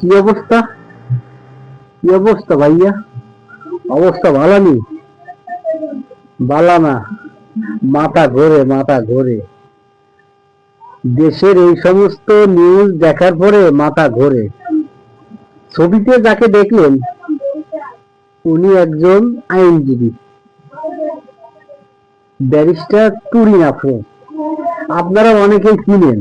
কি অবস্থা? কি অবস্থা ভাইয়া? অবস্থা ভালো নেই বালা না। মাথা ঘোরে মাথা ঘোরে। দেশের এই সমস্ত নিউজ দেখার পরে মাথা ঘোরে। ছবিতে যাকে দেখলেন, উনি একজন আইনজীবী। ব্যারিস্টার আফরোজ আপনারা অনেকেই চিনেন।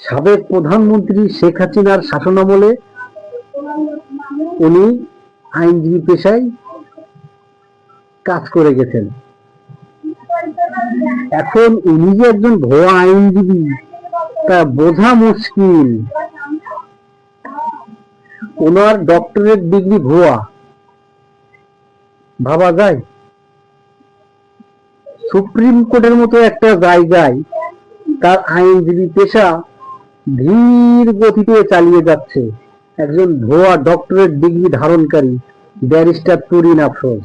সাবেক প্রধানমন্ত্রী শেখ হাসিনার শাসনামলে উনি আইনজীবী পেশায় কাজ করে গেছেন। এখন উনি যে একজন ভুয়া আইনজীবী, তা বোঝা মুশকিল। ওনার ডক্টরেট ডিগ্রি ভুয়া। ভাবা যায়? সুপ্রিম কোর্টের মতো একটা জায়গায় তার আইনজীবী পেশা ধীর গতিতে চালিয়ে যাচ্ছে। একজন ভুয়া ডক্টরেট ডিগ্রি ধারণকারী ব্যারিস্টার তুরিন আফরোজ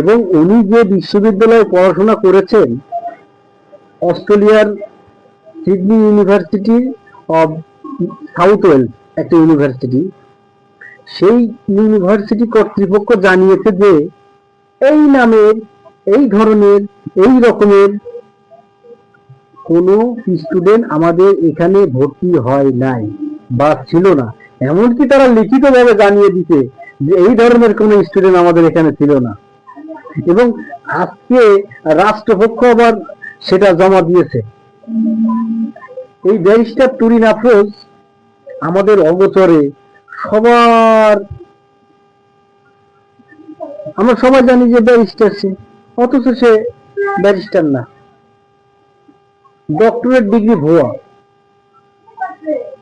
এবং উনি যে বিশ্ববিদ্যালয়ে পড়াশোনা করেছেন, অস্ট্রেলিয়ার Sydney university of South Wales একটা ইউনিভার্সিটি। সেই ইউনিভার্সিটি কর্তৃপক্ষ জানিয়েছে যে, এই নামের, এই ধরনের, এই রকমের কোনো স্টুডেন্ট আমাদের এখানে ভর্তি হয় নাই বা ছিল না। এমনকি তারা লিখিতভাবে জানিয়ে দিতে যে এই ধরনের কোনো স্টুডেন্ট আমাদের এখানে ছিল না। এবং আজকে রাষ্ট্রপক্ষ আবার সেটা জমা দিয়েছে। এই ব্যারিস্টার তুরিন আফরোজ আমাদের অগোচরে সবার আমরা সবাই জানি যে ব্যারিস্টার সে, অথচ সে ব্যারিস্টার না। ডক্টরেট ডিগ্রি ভুয়া।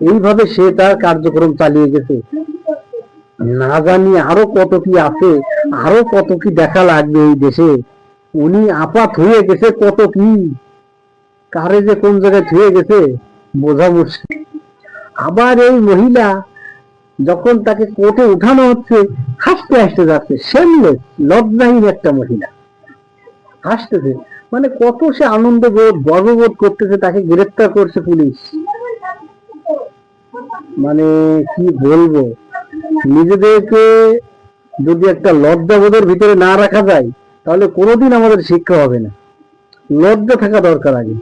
এইভাবে সে তার কার্যক্রম চালিয়ে গেছে। না জানি আরও কত কি আছে, আরও কত কি দেখা লাগবে এই দেশে। উনি আপাত হয়ে গেছে কত কি। কারে যে কোন জায়গায় থুয়ে গেছে, বোঝা মুশকিল। আবার এই মহিলা যখন তাকে কোর্টে উঠানো হচ্ছে, হাসতে হাসতে যাচ্ছে। সেমলেস লজ্জাহীন একটা মহিলা। হাসতেছে। মানে কত সে আনন্দ বোধ, গর্ববোধ করতেছে, তাকে গ্রেফতার করছে পুলিশ। মানে কি বলব? নিজেদেরকে যদি একটা লজ্জাবোধের ভিতরে না রাখা যায়, তাহলে কোনোদিন আমাদের শিক্ষা হবে না। লজ্জা থাকা দরকার আগে।